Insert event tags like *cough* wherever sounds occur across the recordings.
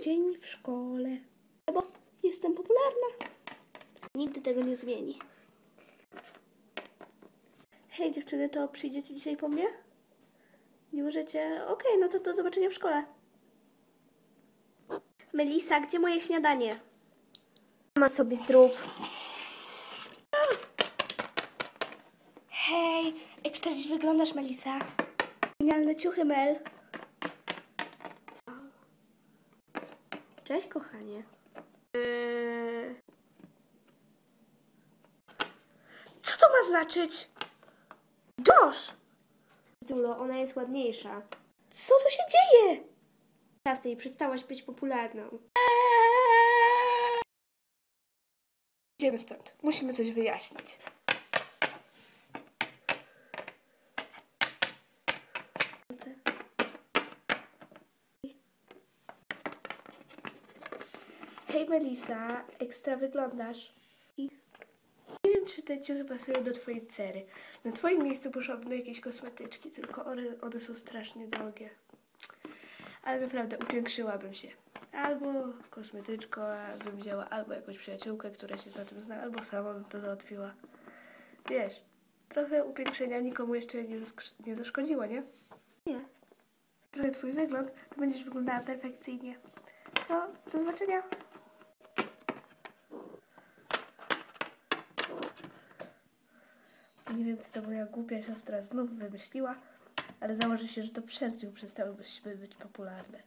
dzień w szkole. Bo jestem popularna. Nigdy tego nie zmieni. Hej dziewczyny, to przyjdziecie dzisiaj po mnie? Nie możecie? Okej, no to do zobaczenia w szkole. Melisa, gdzie moje śniadanie? Ma sobie zrób. Hej, ekstra dziś wyglądasz, Melisa. Genialne ciuchy, Mel. Cześć, kochanie. Eee... Co to ma znaczyć? Josh! Dulo, ona jest ładniejsza. Co tu się dzieje? Jasnej, przestałaś być popularną. Idziemy stąd. Musimy coś wyjaśnić. Hej Melisa, ekstra wyglądasz. I nie wiem, czy te ciuchy pasują do twojej cery. Na twoim miejscu poszłabym do jakiejś kosmetyczki, tylko one, one są strasznie drogie. Ale naprawdę upiększyłabym się. Albo kosmetyczką bym wzięła, albo jakąś przyjaciółkę, która się na tym zna, albo sama bym to załatwiła. Wiesz, trochę upiększenia nikomu jeszcze nie, nie zaszkodziło, nie? Nie. Trochę twój wygląd, to będziesz wyglądała perfekcyjnie. To do zobaczenia. Nie wiem, co to moja głupia siostra znów wymyśliła, ale założę się, że to przez nią przestałybyśmy być popularne.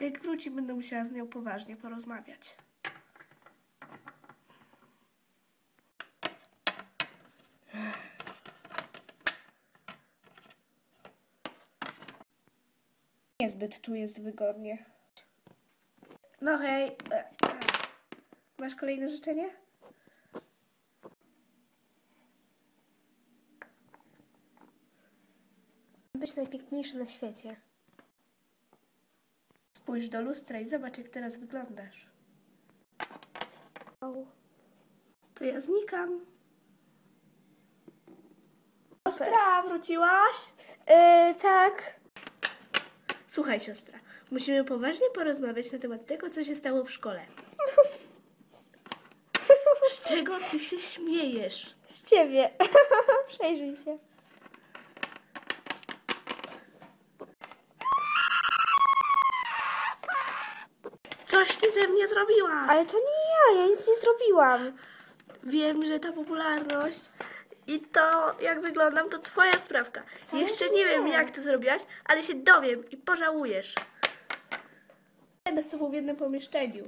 Jak wróci, będę musiała z nią poważnie porozmawiać. Niezbyt tu jest wygodnie. No hej. E, e. Masz kolejne życzenie? Być najpiękniejszy na świecie. Spójrz do lustra i zobacz, jak teraz wyglądasz. O, to ja znikam. Siostra, wróciłaś? Yy, tak. Słuchaj, siostra, musimy poważnie porozmawiać na temat tego, co się stało w szkole. *laughs* Z czego ty się śmiejesz? Z ciebie. *laughs* Przejrzyj się. Coś ty ze mnie zrobiła! Ale to nie ja, ja nic nie zrobiłam. Wiem, że ta popularność i to, jak wyglądam, to twoja sprawka. Wcale Jeszcze nie wiem, nie. jak to zrobiłaś, ale się dowiem i pożałujesz. Będę z tobą w jednym pomieszczeniu.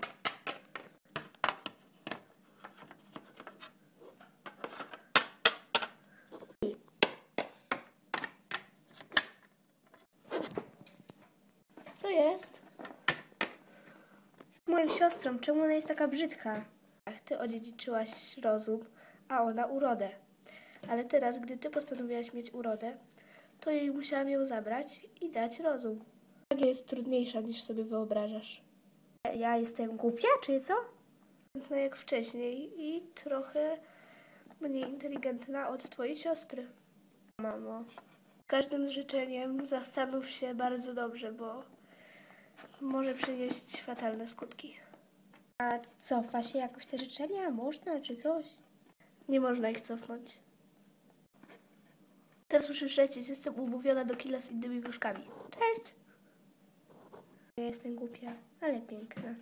Co jest? Moją siostrą, czemu ona jest taka brzydka? Ach, ty odziedziczyłaś rozum, a ona urodę. Ale teraz, gdy ty postanowiłaś mieć urodę, to jej musiałam ją zabrać i dać rozum. Magia jest trudniejsza niż sobie wyobrażasz. Ja jestem głupia, czy co? No jak wcześniej i trochę mniej inteligentna od twojej siostry. Mamo, każdym życzeniem zastanów się bardzo dobrze, bo może przynieść fatalne skutki. A cofa się jakoś te życzenia? Można, czy coś? Nie można ich cofnąć. Teraz muszę lecieć, jestem umówiona do killa z innymi wróżkami. Cześć! Ja jestem głupia, ale piękna.